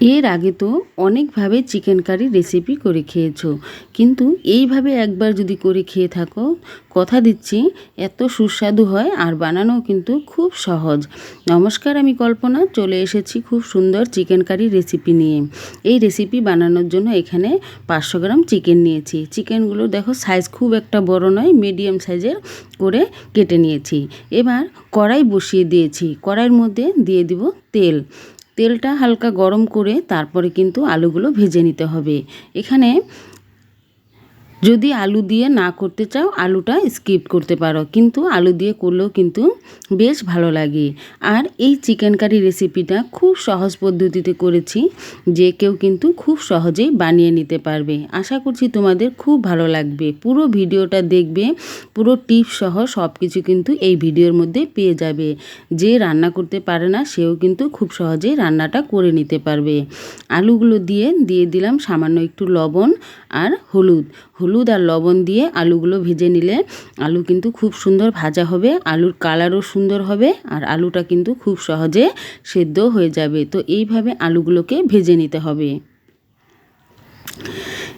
এর আগে তো অনেকভাবে চিকেন কারি রেসিপি করে খেয়েছো। কিন্তু এইভাবে একবার যদি করে খেয়ে থাকো, কথা দিচ্ছি, এত সুস্বাদু হয় আর বানানো কিন্তু খুব সহজ। নমস্কার, আমি কল্পনা, চলে এসেছি খুব সুন্দর চিকেন কারি রেসিপি নিয়ে। এই রেসিপি বানানোর জন্য এখানে পাঁচশো গ্রাম চিকেন নিয়েছি। চিকেনগুলো দেখো সাইজ খুব একটা বড় নয় মিডিয়াম সাইজের করে কেটে নিয়েছি। এবার কড়াই বসিয়ে দিয়েছি। কড়াইয়ের মধ্যে দিয়ে দিব তেল। তেলটা হালকা গরম করে তারপরে কিন্তু আলুগুলো ভেজে নিতে হবে। এখানে যদি আলু দিয়ে না করতে চাও, আলুটা স্কিপ করতে পারো। কিন্তু আলু দিয়ে করলেও কিন্তু বেশ ভালো লাগে। আর এই চিকেন কারি রেসিপিটা খুব সহজ পদ্ধতিতে করেছি, যে কেউ কিন্তু খুব সহজেই বানিয়ে নিতে পারবে। আশা করছি তোমাদের খুব ভালো লাগবে। পুরো ভিডিওটা দেখবে, পুরো টিপস সহ সব কিছু কিন্তু এই ভিডিওর মধ্যে পেয়ে যাবে। যে রান্না করতে পারে না, সেও কিন্তু খুব সহজেই রান্নাটা করে নিতে পারবে। আলুগুলো দিয়ে দিয়ে দিলাম সামান্য একটু লবণ আর হলুদ। হলুদ আর লবণ দিয়ে আলুগুলো ভেজে নিলে আলু কিন্তু খুব সুন্দর ভাজা হবে, আলুর কালারও সুন্দর হবে আর আলুটা কিন্তু খুব সহজে সেদ্ধ হয়ে যাবে। তো এইভাবে আলুগুলোকে ভেজে নিতে হবে।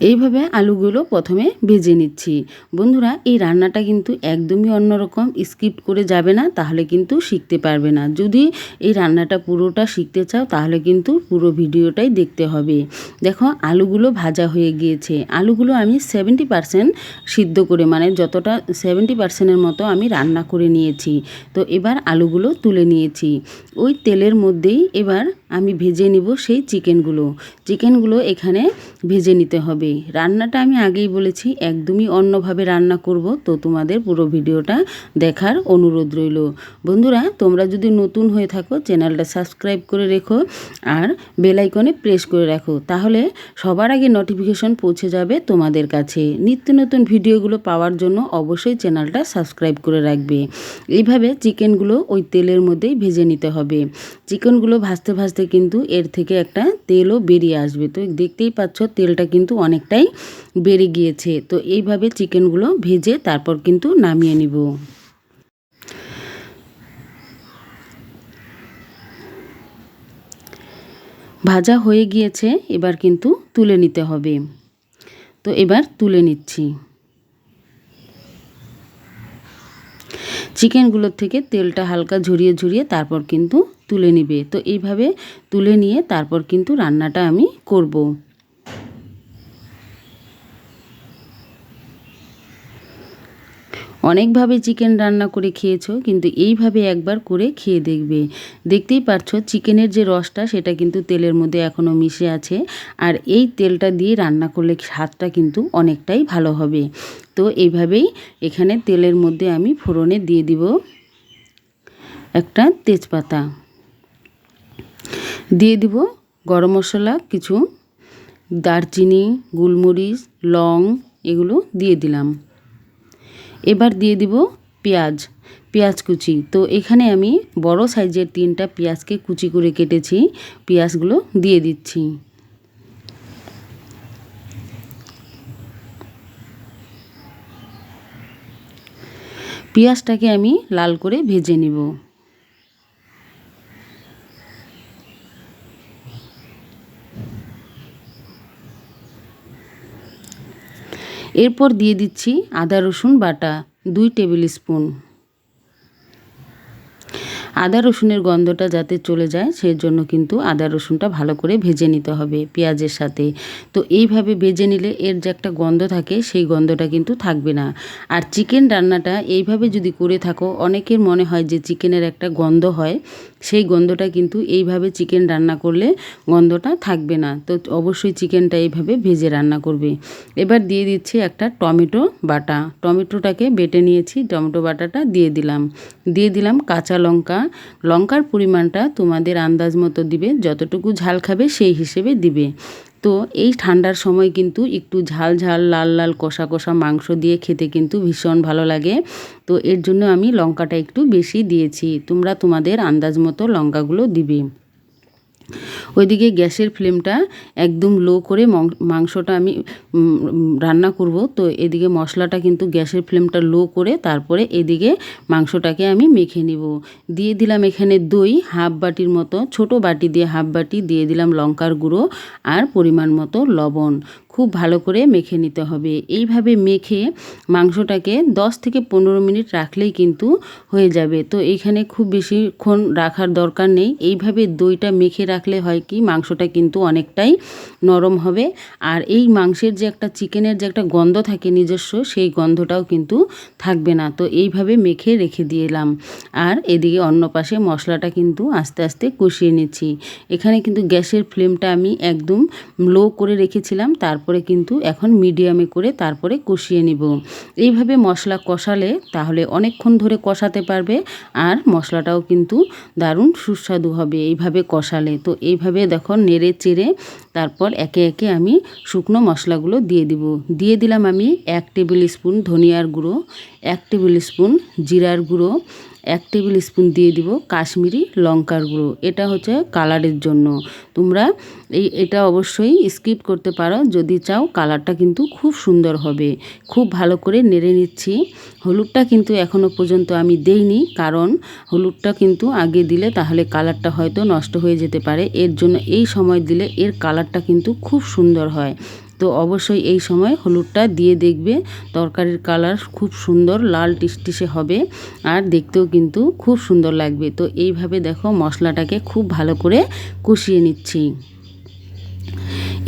এইভাবে আলুগুলো প্রথমে ভেজে নিচ্ছি। বন্ধুরা, এই রান্নাটা কিন্তু একদমই অন্যরকম, স্কিপ করে যাবে না, তাহলে কিন্তু শিখতে পারবে না। যদি এই রান্নাটা পুরোটা শিখতে চাও, তাহলে কিন্তু পুরো ভিডিওটাই দেখতে হবে। দেখো, আলুগুলো ভাজা হয়ে গিয়েছে। আলুগুলো আমি সেভেন্টি পারসেন্ট সিদ্ধ করে মানে যতটা সেভেন্টি পারসেন্টের মতো আমি রান্না করে নিয়েছি। তো এবার আলুগুলো তুলে নিয়েছি। ওই তেলের মধ্যেই এবার আমি ভেজে নিব সেই চিকেনগুলো। চিকেনগুলো এখানে ভেজে নিতে হবে। রান্নাটা আমি আগেই বলেছি, একদমই অন্যভাবে রান্না করব। তো তোমাদের পুরো ভিডিওটা দেখার অনুরোধ রইল। বন্ধুরা, তোমরা যদি নতুন হয়ে থাকো, চ্যানেলটা সাবস্ক্রাইব করে রেখো আর বেলাইকনে প্রেস করে রাখো। তাহলে সবার আগে নোটিফিকেশন পৌঁছে যাবে তোমাদের কাছে। নিত্য নতুন ভিডিওগুলো পাওয়ার জন্য অবশ্যই চ্যানেলটা সাবস্ক্রাইব করে রাখবে। এইভাবে চিকেনগুলো ওই তেলের মধ্যেই ভেজে নিতে হবে। চিকেনগুলো ভাজতে ভাজতে কিন্তু এর থেকে একটা তেলও বেরিয়ে আসবে। তো দেখতেই পাচ্ছ, তেলটা কিন্তু অনেকটাই বেড়ে গিয়েছে। তো এইভাবে চিকেনগুলো ভেজে তারপর কিন্তু নামিয়ে নিব। ভাজা হয়ে গিয়েছে, এবার কিন্তু তুলে নিতে হবে। তো এবার তুলে নিচ্ছি। চিকেনগুলোর থেকে তেলটা হালকা ঝরিয়ে ঝরিয়ে তারপর কিন্তু তুলে নেবে। তো এইভাবে তুলে নিয়ে তারপর কিন্তু রান্নাটা আমি করব। অনেকভাবে চিকেন রান্না করে খেয়েছো, কিন্তু এইভাবে একবার করে খেয়ে দেখবে। দেখতেই পারছ, চিকেনের যে রসটা, সেটা কিন্তু তেলের মধ্যে এখনও মিশে আছে, আর এই তেলটা দিয়ে রান্না করলে স্বাদটা কিন্তু অনেকটাই ভালো হবে। তো এইভাবেই এখানে তেলের মধ্যে আমি ফোড়নে দিয়ে দিব একটা তেজপাতা। দিয়ে দিব গরম মশলা, কিছু দারচিনি, গোলমরিচ, লং, এগুলো দিয়ে দিলাম। এবার দিয়ে দিব পেঁয়াজ পেঁয়াজ কুচি। তো এখানে আমি বড় সাইজের তিনটা পেঁয়াজকে কুচি করে কেটেছি, পেঁয়াজগুলো দিয়ে দিচ্ছি। পেঁয়াজটাকে আমি লাল করে ভেজে নিব। এরপর দিয়ে দিচ্ছি আদা, রসুন বাটা, দুই টেবিল স্পুন। আদা, রসুনের গন্ধটা যাতে চলে যায় সেই জন্য কিন্তু আদা, রসুনটা ভালো করে ভেজে নিতে হবে পেঁয়াজের সাথে। তো এইভাবে ভেজে নিলে এর যে একটা গন্ধ থাকে, সেই গন্ধটা কিন্তু থাকবে না। আর চিকেন রান্নাটা এইভাবে যদি করে থাকো, অনেকের মনে হয় যে চিকেনের একটা গন্ধ হয় সেই গন্ধটা কিন্তু এইভাবে চিকেন রান্না করলে গন্ধটা থাকবে না। তো অবশ্যই চিকেনটা এইভাবে ভেজে রান্না করবে। এবার দিয়ে দিচ্ছি একটা টমেটো বাটা। টমেটোটাকে বেটে নিয়েছি, টমেটো বাটাটা দিয়ে দিলাম। দিয়ে দিলাম কাঁচা লঙ্কা। লঙ্কার পরিমাণটা তোমাদের আন্দাজ মতো দিবে, যতটুকু ঝাল খাবে সেই হিসেবে দিবে। তো এই ঠান্ডার সময় কিন্তু একটু ঝাল ঝাল, লাল লাল, কষা কষা মাংস দিয়ে খেতে কিন্তু ভীষণ ভালো লাগে। তো এর জন্য আমি লঙ্কাটা একটু বেশি দিয়েছি। তোমরা তোমাদের আন্দাজ মতো লঙ্কাগুলো দিবে। ওইদিকে গ্যাসের ফ্লেমটা একদম লো করে মাংসটা আমি রান্না করব। তো এদিকে মশলাটা কিন্তু গ্যাসের ফ্লেমটা লো করে তারপরে এদিকে মাংসটাকে আমি মেখে নিব। দিয়ে দিলাম এখানে দই, হাফ বাটির মতো, ছোট বাটি দিয়ে হাফ বাটি, দিয়ে দিলাম লঙ্কার গুঁড়ো আর পরিমাণ মতো লবণ। খুব ভালো করে মেখে নিতে হবে। এইভাবে মেখে মাংসটাকে 10 থেকে পনেরো মিনিট রাখলেই কিন্তু হয়ে যাবে। তো এইখানে খুব বেশিক্ষণ রাখার দরকার নেই। এইভাবে দইটা মেখে রাখলে হয় কি, মাংসটা কিন্তু অনেকটাই নরম হবে। আর এই মাংসের যে একটা চিকেনের যে একটা গন্ধ থাকে নিজস্ব, সেই গন্ধটাও কিন্তু থাকবে না। তো এইভাবে মেখে রেখে দিলাম আর এদিকে অন্য পাশে মশলাটা কিন্তু আস্তে আস্তে কষিয়ে নিচ্ছি। এখানে কিন্তু গ্যাসের ফ্লেমটা আমি একদম লো করে রেখেছিলাম। তারপরে কিন্তু এখন মিডিয়ামে করে তারপরে কষিয়ে নিব। এইভাবে মশলা কষালে তাহলে অনেকক্ষণ ধরে কষাতে পারবে আর মশলাটাও কিন্তু দারুণ সুস্বাদু হবে এইভাবে কষালে। তো এইভাবে দেখো নেড়ে চেড়ে তারপর একে একে আমি শুকনো মশলাগুলো দিয়ে দিব। দিয়ে দিলাম আমি এক টেবিল স্পুন ধনিয়ার গুঁড়ো, এক টেবিল স্পুন জিরার গুঁড়ো এক টেবিল স্পুন দিয়ে দিব কাশ্মীরি লঙ্কার গুঁড়ো। এটা হচ্ছে কালারের জন্য। তোমরা এই, এটা অবশ্যই স্কিপ করতে পারো। যদি চাও, কালারটা কিন্তু খুব সুন্দর হবে। খুব ভালো করে নেড়ে নিচ্ছি। হলুদটা কিন্তু এখনও পর্যন্ত আমি দেইনি, কারণ হলুদটা কিন্তু আগে দিলে তাহলে কালারটা হয়তো নষ্ট হয়ে যেতে পারে। এর জন্য এই সময় দিলে এর কালারটা কিন্তু খুব সুন্দর হয়। তো অবশ্যই এই সময় হলুদটা দিয়ে দেখবে। তরকারির কালার খুব সুন্দর, লাল টিসটিসে হবে আর দেখতেও কিন্তু খুব সুন্দর লাগবে। তো এইভাবে দেখো মশলাটাকে খুব ভালো করে কষিয়ে নিচ্ছি।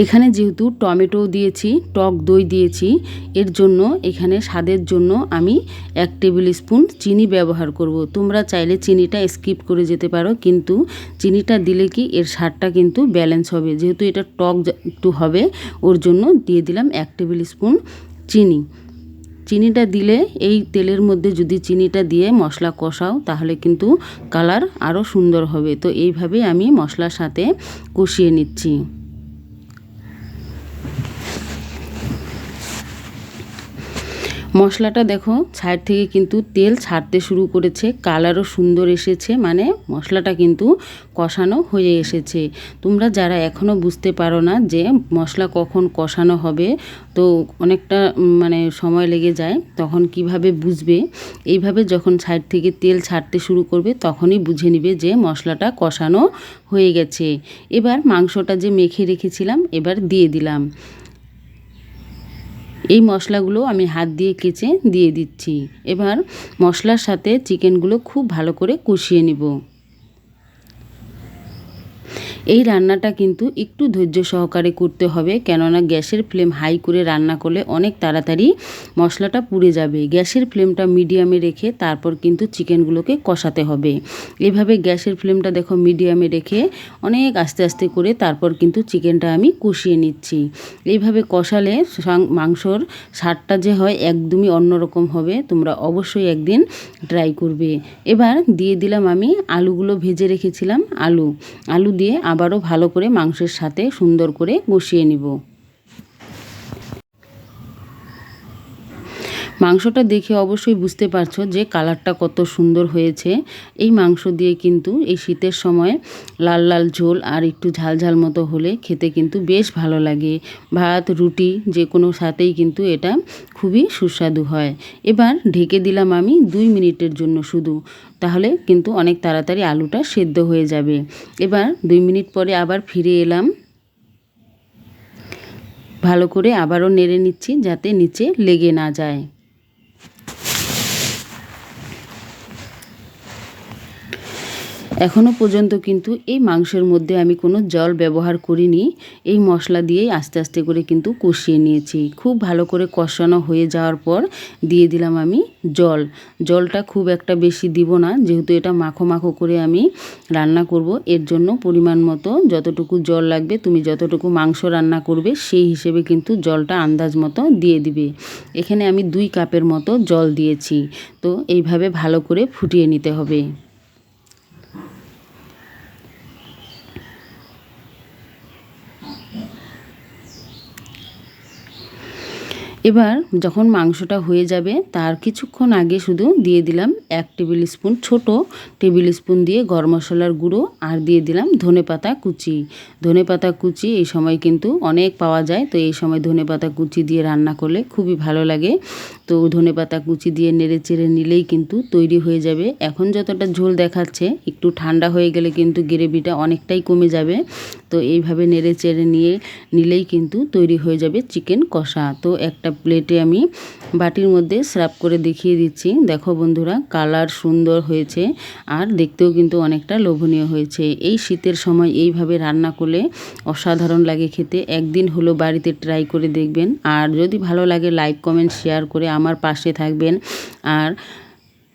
এখানে যেহেতু টমেটো দিয়েছি, টক দই দিয়েছি, এর জন্য এখানে স্বাদের জন্য আমি এক টেবিল স্পুন চিনি ব্যবহার করব। তোমরা চাইলে চিনিটা স্কিপ করে যেতে পারো, কিন্তু চিনিটা দিলে কি এর স্বাদটা কিন্তু ব্যালেন্স হবে। যেহেতু এটা টক একটু হবে, ওর জন্য দিয়ে দিলাম এক টেবিল স্পুন চিনি। চিনিটা দিলে এই তেলের মধ্যে যদি চিনিটা দিয়ে মশলা কষাও, তাহলে কিন্তু কালার আরও সুন্দর হবে। তো এইভাবে আমি মশলার সাথে কষিয়ে নিচ্ছি। মশলাটা দেখো সাইড থেকে কিন্তু তেল ছাড়তে শুরু করেছে, কালারও সুন্দর এসেছে মানে মশলাটা কিন্তু কষানো হয়ে এসেছে। তোমরা যারা এখনও বুঝতে পারো না যে মশলা কখন কষানো হবে, তো অনেকটা মানে সময় লেগে যায়, তখন কীভাবে বুঝবে? এইভাবে যখন সাইড থেকে তেল ছাড়তে শুরু করবে, তখনই বুঝে নিবে যে মশলাটা কষানো হয়ে গেছে। এবার মাংসটা যে মেখে রেখেছিলাম, এবার দিয়ে দিলাম। এই মশলাগুলো আমি হাত দিয়ে কেচে দিয়ে দিচ্ছি। এবার মশলার সাথে চিকেনগুলো খুব ভালো করে কষিয়ে নিব। এই রান্নাটা কিন্তু একটু ধৈর্য সহকারে করতে হবে, কেননা গ্যাসের ফ্লেম হাই করে রান্না করলে অনেক তাড়াতাড়ি মশলাটা পুড়ে যাবে। গ্যাসের ফ্লেমটা মিডিয়ামে রেখে তারপর কিন্তু চিকেনগুলোকে কষাতে হবে। এভাবে গ্যাসের ফ্লেমটা দেখো মিডিয়ামে রেখে অনেক আস্তে আস্তে করে তারপর কিন্তু চিকেনটা আমি কষিয়ে নিচ্ছি। এইভাবে কষালে মাংসর স্বাদটা যে হয় একদমই অন্যরকম হবে, তোমরা অবশ্যই একদিন ট্রাই করবে। এবার দিয়ে দিলাম আমি আলুগুলো ভেজে রেখেছিলাম, আলু। আলু দিয়ে আবারও ভালো করে মাংসের সাথে সুন্দর করে বসিয়ে নিব। মাংসটা দেখে অবশ্যই বুঝতে পারছ যে কালারটা কত সুন্দর হয়েছে। এই মাংস দিয়ে কিন্তু এই শীতের সময় লাল লাল ঝোল আর একটু ঝাল ঝাল মতো হলে খেতে কিন্তু বেশ ভালো লাগে। ভাত, রুটি যে কোনো সাথেই কিন্তু এটা খুবই সুস্বাদু হয়। এবার ঢেকে দিলাম আমি দুই মিনিটের জন্য শুধু। তাহলে কিন্তু অনেক তাড়াতাড়ি আলুটা সেদ্ধ হয়ে যাবে। এবার দুই মিনিট পরে আবার ফিরে এলাম। ভালো করে আবারও নেড়ে নিচ্ছি যাতে নিচে লেগে না যায়। এখনও পর্যন্ত কিন্তু এই মাংসের মধ্যে আমি কোনো জল ব্যবহার করিনি। এই মশলা দিয়েই আস্তে আস্তে করে কিন্তু কষিয়ে নিয়েছি। খুব ভালো করে কষানো হয়ে যাওয়ার পর দিয়ে দিলাম আমি জল। জলটা খুব একটা বেশি দিব না, যেহেতু এটা মাখো মাখো করে আমি রান্না করব। এর জন্য পরিমাণ মতো যতটুকু জল লাগবে, তুমি যতটুকু মাংস রান্না করবে, সেই হিসেবে কিন্তু জলটা আন্দাজ মতো দিয়ে দিবে। এখানে আমি দুই কাপের মতো জল দিয়েছি। তো এইভাবে ভালো করে ফুটিয়ে নিতে হবে। এবার যখন মাংসটা হয়ে যাবে, তার কিছুক্ষণ আগে শুধু দিয়ে দিলাম এক টেবিল স্পুন ছোট টেবিল স্পুন দিয়ে গরম মশলার গুঁড়ো আর দিয়ে দিলাম ধনে পাতা কুচি। ধনে পাতা কুচি এই সময় কিন্তু অনেক পাওয়া যায়, তো এই সময় ধনে পাতা কুচি দিয়ে রান্না করলে খুবই ভালো লাগে। তো ধনে পাতা কুচি দিয়ে নেড়ে চেড়ে নিলেই কিন্তু তৈরি হয়ে যাবে। এখন যতটা ঝোল দেখাচ্ছে, একটু ঠান্ডা হয়ে গেলে কিন্তু গ্রেভিটা অনেকটাই কমে যাবে। তো এইভাবে নেড়ে চেড়ে নিয়ে নিলেই কিন্তু তৈরি হয়ে যাবে চিকেন কষা। তো একটা প্লেটে আমি বাটির মধ্যে স্রাব করে দেখিয়ে দিচ্ছি। দেখো বন্ধুরা কালার সুন্দর হয়েছে আর দেখতেও কিন্তু অনেকটা লোভনীয় হয়েছে। এই শীতের সময় এইভাবে রান্না করলে অসাধারণ লাগে খেতে। একদিন হলো বাড়িতে ট্রাই করে দেখবেন। আর যদি ভালো লাগে লাইক কমেন্ট শেয়ার করে আমার পাশে থাকবেন। আর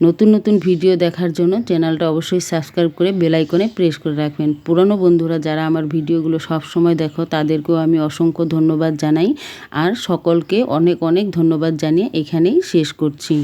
নতুন নতুন ভিডিও দেখার জন্য চ্যানেলটা অবশ্যই সাবস্ক্রাইব করে বেল আইকনে প্রেস করে রাখবেন। পুরনো বন্ধুরা যারা আমার ভিডিওগুলো সব সময় দেখো, তাদেরকেও আমি অসংখ্য ধন্যবাদ জানাই। আর সকলকে অনেক অনেক ধন্যবাদ জানিয়ে এখানেই শেষ করছি।